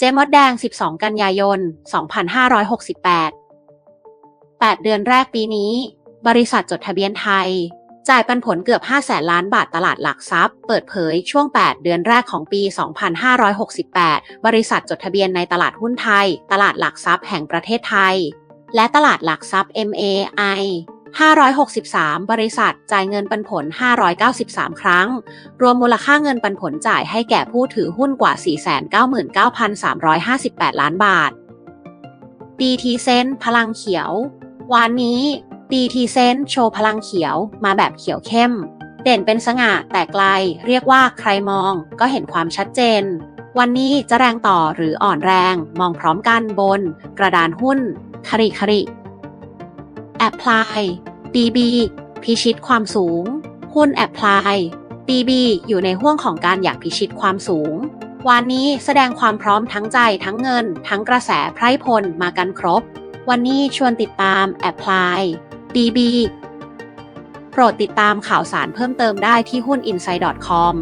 เจมดแดง 12 กันยายน 2568 8 เดือนแรกปีนี้ บริษัทจดทะเบียนไทย จ่ายปันผลเกือบ 5 แสนล้านบาทตลาดหลักทรัพย์ เปิดเผยช่วง 8 เดือนแรกของปี 2568 บริษัทจดทะเบียนในตลาดหุ้นไทย ตลาดหลักทรัพย์แห่งประเทศไทย และตลาดหลักทรัพย์ MAI 563 บริษัทจ่ายเงินปันผล 593 ครั้ง รวมมูลค่าเงินปันผลจ่ายให้แก่ผู้ถือหุ้นกว่า 499,358 ล้านบาท BT c e n พลังเขียว วันนี้ BT c e n โชว์พลังเขียวมาแบบเขียวเข้ม เด่นเป็นสง่าแต่ไกล เรียกว่าใครมองก็เห็นความชัดเจน วันนี้จะแรงต่อหรืออ่อนแรง มองพร้อมกันบน กระดานหุ้นคริคริ Apply BB พิ ชิตความสูง หุ้นแอปพลาย DB อยู่ในห่วงของการอยากพิชิตความสูง วันนี้แสดงความพร้อมทั้งใจทั้งเงิน ทั้งกระแสไพร่พลมากันครบ วันนี้ชวนติดตามแอปพลาย DB โปรดติดตามข่าวสารเพิ่มเติมได้ที่หุ้น inside.com